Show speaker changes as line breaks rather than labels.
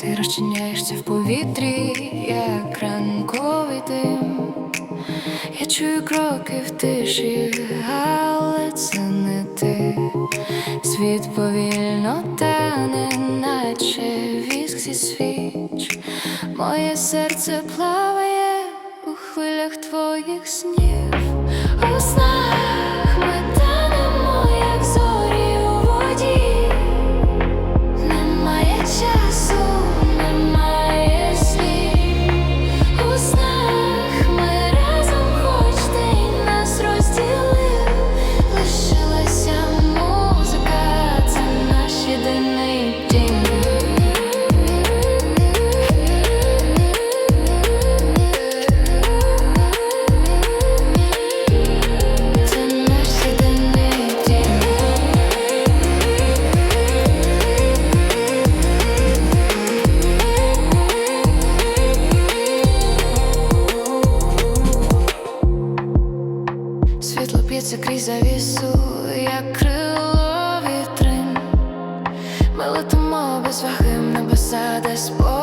Ти розчиняєшся в повітрі, як ранковий дим. Я чую кроки в тиші, але це не ти. Світ повільно тане, наче віск зі свіч. Моє серце плаває у хвилях твоїх снів. Світло п'ється крізь завісу, як крило вітрин. Ми летимо без ваги в небеса, де спокій